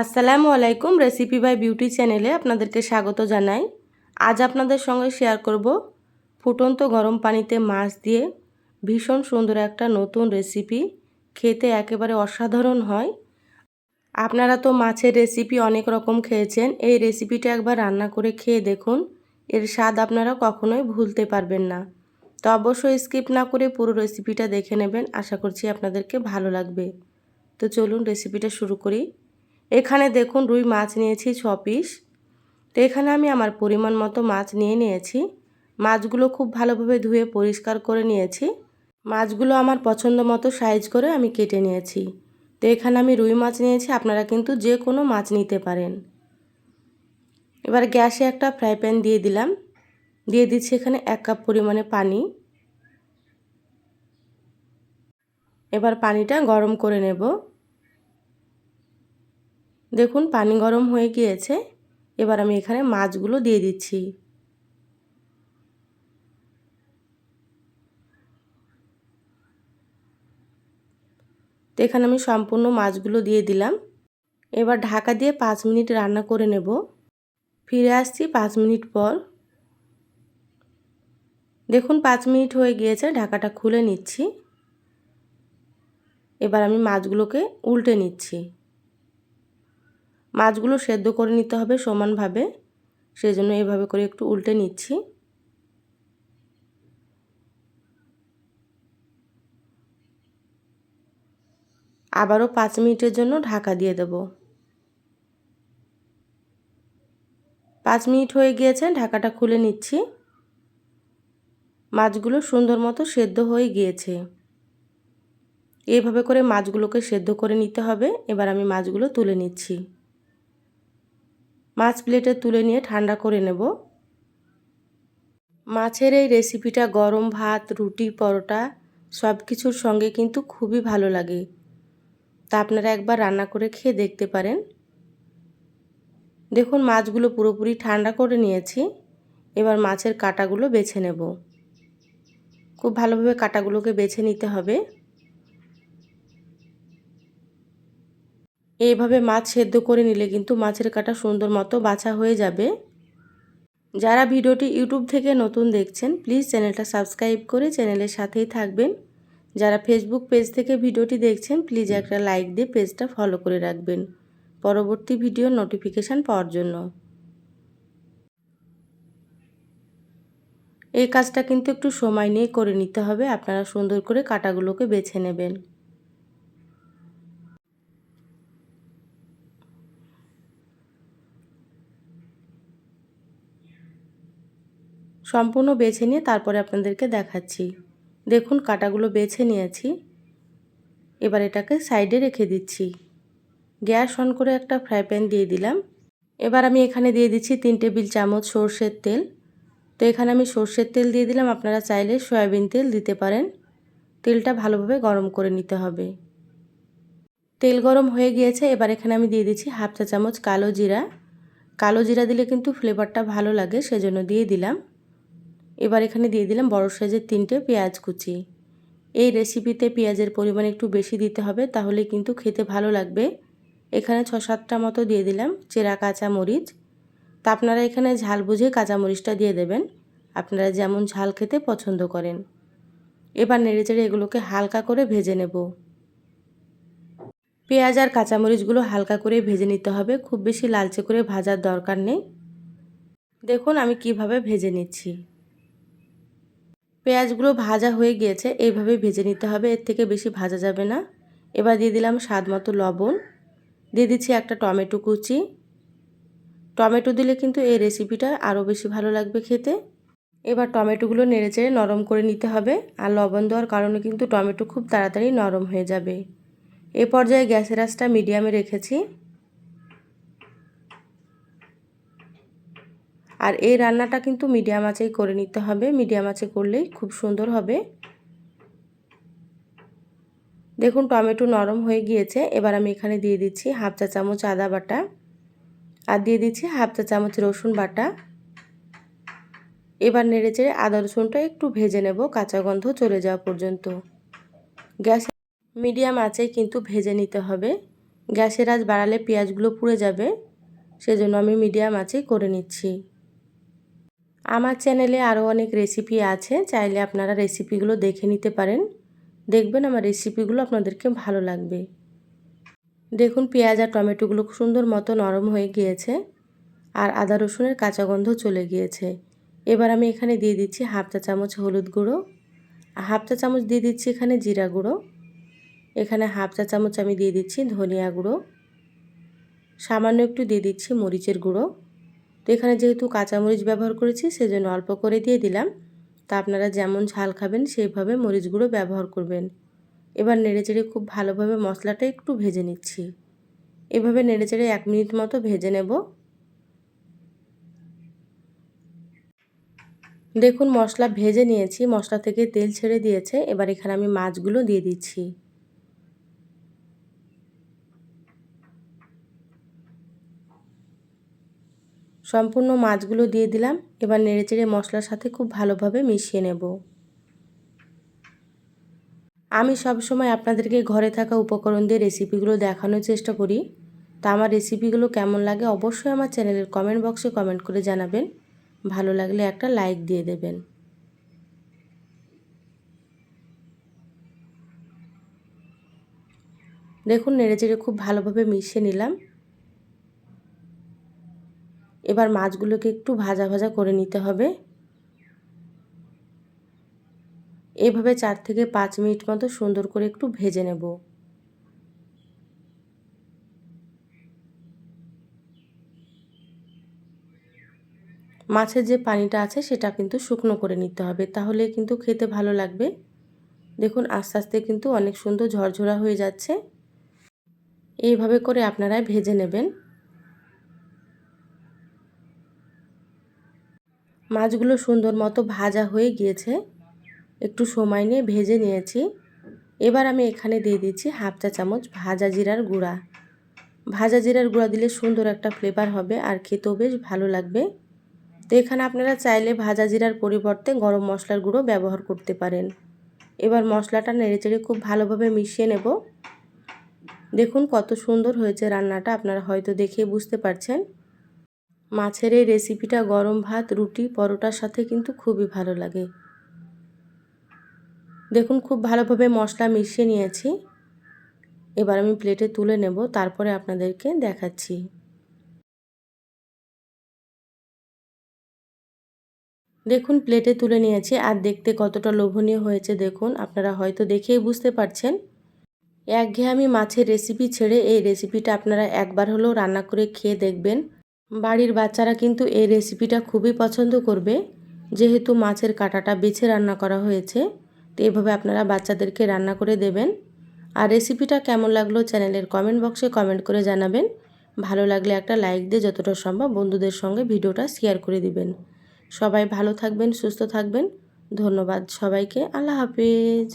আসসালামু আলাইকুম recipe by beauty চ্যানেলে আপনাদেরকে স্বাগত জানাই। আজ আপনাদের সঙ্গে শেয়ার করব ফুটন্ত গরম পানিতে মাছ দিয়ে ভীষণ সুন্দর একটা নতুন রেসিপি খেতে একেবারে অসাধারণ হয়। আপনারা তো মাছের রেসিপি অনেক রকম খেয়েছেন। এই রেসিপিটা একবার রান্না করে খেয়ে দেখুন। এর স্বাদ আপনারা কখনোই ভুলতে পারবেন না। তো অবশ্যই স্কিপ না করে পুরো রেসিপিটা দেখে নেবেন। আশা করছি আপনাদেরকে ভালো লাগবে। তো চলুন রেসিপিটা শুরু করি। এখানে দেখুন রুই মাছ নিয়েছি ছ পিস। তো এখানে আমি আমার পরিমাণ মতো মাছ নিয়ে নিয়েছি। মাছগুলো খুব ভালোভাবে ধুয়ে পরিষ্কার করে নিয়েছি। মাছগুলো আমার পছন্দ মতো সাইজ করে আমি কেটে নিয়েছি। তো এখানে আমি রুই মাছ নিয়েছি, আপনারা কিন্তু যে কোনো মাছ নিতে পারেন। এবার গ্যাসে একটা ফ্রাই প্যান দিয়ে দিলাম। দিয়ে দিচ্ছি এখানে এক কাপ পরিমাণে পানি। এবার পানিটা গরম করে নেব। দেখুন, পানি গরম হয়ে গিয়েছে। এবার আমি এখানে মাছগুলো দিয়ে দিচ্ছি। তো এখানে আমি সম্পূর্ণ মাছগুলো দিয়ে দিলাম। এবার ঢাকা দিয়ে পাঁচ মিনিট রান্না করে নেব। ফিরে আসছি পাঁচ মিনিট পর। দেখুন, পাঁচ মিনিট হয়ে গিয়েছে, ঢাকাটা খুলে নিচ্ছি। এবার আমি মাছগুলোকে উল্টে নিচ্ছি। মাছগুলো সেদ্ধ করে নিতে হবে সমানভাবে। সেই জন্য এভাবে করে একটু উল্টে নিচ্ছি। আবারও পাঁচ মিনিটের জন্য ঢাকা দিয়ে দেব। পাঁচ মিনিট হয়ে গিয়েছে, ঢাকাটা খুলে নিচ্ছি। মাছগুলো সুন্দর মতো সেদ্ধ হয়ে গিয়েছে। এইভাবে করে মাছগুলোকে সেদ্ধ করে নিতে হবে। এবার আমি মাছগুলো তুলে নিচ্ছি। মাছ প্লেটে তুলে নিয়ে ঠান্ডা করে নেব। মাছের এই রেসিপিটা গরম ভাত, রুটি, পরোটা সব কিছুর সঙ্গে কিন্তু খুবই ভালো লাগে। তা আপনারা একবার রান্না করে খেয়ে দেখতে পারেন। দেখুন, মাছগুলো পুরোপুরি ঠান্ডা করে নিয়েছি। এবার মাছের কাটাগুলো বেছে নেব। খুব ভালোভাবে কাটাগুলোকে বেছে নিতে হবে। এইভাবে মাছ সেদ্ধ করে নিলে কিন্তু মাছের কাটা সুন্দর মতো বাছা হয়ে যাবে। যারা ভিডিওটি ইউটিউব থেকে নতুন দেখছেন প্লিজ চ্যানেলটা সাবস্ক্রাইব করে চ্যানেলের সাথেই থাকবেন। যারা ফেসবুক পেজ থেকে ভিডিওটি দেখছেন প্লিজ একটা লাইক দিয়ে পেজটা ফলো করে রাখবেন। পরবর্তী ভিডিও নোটিফিকেশান পাওয়ার জন্য। এই কাজটা কিন্তু একটু সময় নিয়ে করে নিতে হবে। আপনারা সুন্দর করে কাটাগুলোকে বেছে নেবেন। সম্পূর্ণ বেছে নিয়ে তারপরে আপনাদেরকে দেখাচ্ছি। দেখুন, কাটাগুলো বেছে নিয়েছি। এবার এটাকে সাইডে রেখে দিচ্ছি। গ্যাস অন করে একটা ফ্রাই প্যান দিয়ে দিলাম। এবার আমি এখানে দিয়ে দিচ্ছি তিন টেবিল চামচ সর্ষের তেল। তো এখানে আমি সর্ষের তেল দিয়ে দিলাম। আপনারা চাইলে সয়াবিন তেল দিতে পারেন। তেলটা ভালোভাবে গরম করে নিতে হবে। তেল গরম হয়ে গিয়েছে। এবার এখানে আমি দিয়ে দিচ্ছি হাফ চা চামচ কালো জিরা। কালো জিরা দিলে কিন্তু ফ্লেভারটা ভালো লাগে, সেজন্য দিয়ে দিলাম। এবার এখানে দিয়ে দিলাম বড় সাইজের তিনটে পেঁয়াজ কুচি। এই রেসিপিতে পেঁয়াজের পরিমাণ একটু বেশি দিতে হবে, তাহলে কিন্তু খেতে ভালো লাগবে। এখানে ছ সাতটা মতো দিয়ে দিলাম চেরা কাঁচা মরিচ তা আপনারা এখানে ঝাল বুঝে কাঁচামরিচটা দিয়ে দেবেন। আপনারা যেমন ঝাল খেতে পছন্দ করেন। এবার নেড়েচেড়ে এগুলোকে হালকা করে ভেজে নেব। পেঁয়াজ আর কাঁচামরিচগুলো হালকা করে ভেজে নিতে হবে, খুব বেশি লালচে করে ভাজার দরকার নেই। দেখুন আমি কীভাবে ভেজে নিচ্ছি। পেঁয়াজগুলো ভাজা হয়ে গিয়েছে, এইভাবে ভেজে নিতে হবে, এর থেকে বেশি ভাজা যাবে না। এবার দিয়ে দিলাম স্বাদ মতো লবণ। দিয়ে দিচ্ছি একটা টমেটো কুচি। টমেটো দিলে কিন্তু এই রেসিপিটা আরও বেশি ভালো লাগবে খেতে। এবার টমেটোগুলো নেড়ে চেড়ে নরম করে নিতে হবে, আর লবণ দেওয়ার কারণে কিন্তু টমেটো খুব তাড়াতাড়ি নরম হয়ে যাবে। এ পর্যায়ে গ্যাসের আঁচটা মিডিয়ামে রেখেছি। আর এই রান্নাটা কিন্তু মিডিয়াম আঁচেই করে নিতে হবে। মিডিয়াম আঁচে করলেই খুব সুন্দর হবে। দেখুন, টমেটো নরম হয়ে গিয়েছে। এবার আমি এখানে দিয়ে দিচ্ছি হাফ চা চামচ আদা বাটা আর দিয়ে দিচ্ছি হাফ চা চামচ রসুন বাটা। এবার নেড়ে চেড়ে আদা রসুনটা একটু ভেজে নেব, কাঁচা গন্ধ চলে যাওয়া পর্যন্ত। গ্যাস মিডিয়াম আঁচেই কিন্তু ভেজে নিতে হবে। গ্যাসের আজ বাড়ালে পেঁয়াজগুলো পুড়ে যাবে, সেজন্য আমি মিডিয়াম আঁচে করে নিচ্ছি। আমার চ্যানেলে আরও অনেক রেসিপি আছে, চাইলে আপনারা রেসিপিগুলো দেখে নিতে পারেন। দেখবেন আমার রেসিপিগুলো আপনাদেরকে ভালো লাগবে। দেখুন, পেঁয়াজ আর টমেটোগুলো সুন্দর মতো নরম হয়ে গিয়েছে আর আদা রসুনের কাঁচা গন্ধ চলে গিয়েছে। এবার আমি এখানে দিয়ে দিচ্ছি হাফ চা চামচ হলুদ গুঁড়ো, হাফ চা চামচ দিয়ে দিচ্ছি এখানে জিরা গুঁড়ো, এখানে হাফ চা চামচ আমি দিয়ে দিচ্ছি ধনিয়া গুঁড়ো, সামান্য একটু দিয়ে দিচ্ছি মরিচের গুঁড়ো। তো এখানে যেহেতু কাঁচামরিচ ব্যবহার করেছি, সেজন্য অল্প করে দিয়ে দিলাম। তা আপনারা যেমন ঝাল খাবেন, সেইভাবে মরিচ গুঁড়ো ব্যবহার করবেন। এবার নেড়েচেড়ে খুব ভালোভাবে মশলাটা একটু ভেজে নিচ্ছি। এভাবে নেড়েচেড়ে এক মিনিট মতো ভেজে নেব। দেখুন, মশলা ভেজে নিয়েছি, মশলা থেকে তেল ছেড়ে দিয়েছে। এবার এখানে আমি মাছগুলো দিয়ে দিচ্ছি। সম্পূর্ণ মাছগুলো দিয়ে দিলাম। এবার নেড়েচেড়ে মশলার সাথে খুব ভালোভাবে মিশিয়ে নেব। আমি সব সময় আপনাদেরকে ঘরে থাকা উপকরণ দিয়ে রেসিপিগুলো দেখানোর চেষ্টা করি। তা আমার রেসিপিগুলো কেমন লাগে অবশ্যই আমার চ্যানেলের কমেন্ট বক্সে কমেন্ট করে জানাবেন। ভালো লাগলে একটা লাইক দিয়ে দেবেন। দেখুন, নেড়েচেড়ে খুব ভালোভাবে মিশিয়ে নিলাম। এবার মাছগুলোকে একটু ভাজা ভাজা করে নিতে হবে। এভাবে চার থেকে পাঁচ মিনিট মতো সুন্দর করে একটু ভেজে নেব। মাছের যে পানিটা আছে সেটা কিন্তু শুকনো করে নিতে হবে, তাহলে কিন্তু খেতে ভালো লাগবে। দেখুন, আস্তে আস্তে কিন্তু অনেক সুন্দর ঝরঝরা হয়ে যাচ্ছে। এইভাবে করে আপনারা ভেজে নেবেন। মাছগুলো সুন্দর মতো ভাজা হয়ে গিয়েছে। একটু সময় নিয়ে ভেজে নিয়েছি। এবার আমি এখানে দিয়ে দিচ্ছি হাফ চা চামচ ভাজা জিরার গুঁড়া। ভাজা জিরার গুঁড়া দিলে সুন্দর একটা ফ্লেভার হবে আর খেতেও বেশ ভালো লাগবে। তো এখানে আপনারা চাইলে ভাজা জিরার পরিবর্তে গরম মশলার গুঁড়ো ব্যবহার করতে পারেন। এবার মশলাটা নেড়েচেড়ে খুব ভালোভাবে মিশিয়ে নেব। দেখুন কত সুন্দর হয়েছে রান্নাটা, আপনারা হয়তো দেখে বুঝতে পারছেন। মাছের এই রেসিপিটা গরম ভাত, রুটি, পরোটার সাথে কিন্তু খুবই ভালো লাগে। দেখুন, খুব ভালোভাবে মশলা মিশিয়ে নিয়েছি। এবার আমি প্লেটে তুলে নেব, তারপরে আপনাদেরকে দেখাচ্ছি। দেখুন প্লেটে তুলে নিয়েছি, আর দেখতে কতটা লোভনীয় হয়েছে, দেখুন। আপনারা হয়তো দেখেই বুঝতে পারছেন। একঘেয়ে আমি মাছের রেসিপি ছেড়ে এই রেসিপিটা আপনারা একবার হলেও রান্না করে খেয়ে দেখবেন। বাড়ির বাচ্চারা কিন্তু এই রেসিপিটা খুবই পছন্দ করবে। যেহেতু মাছের কাটাটা বেছে রান্না করা হয়েছে, তো এভাবে আপনারা বাচ্চাদেরকে রান্না করে দেবেন। আর রেসিপিটা কেমন লাগল চ্যানেলের কমেন্ট বক্সে কমেন্ট করে জানাবেন। ভালো লাগলে একটা লাইক দিয়ে যতটা সম্ভব বন্ধুদের সঙ্গে ভিডিওটা শেয়ার করে দিবেন। সবাই ভালো থাকবেন, সুস্থ থাকবেন। ধন্যবাদ সবাইকে, আল্লাহ হাফেজ।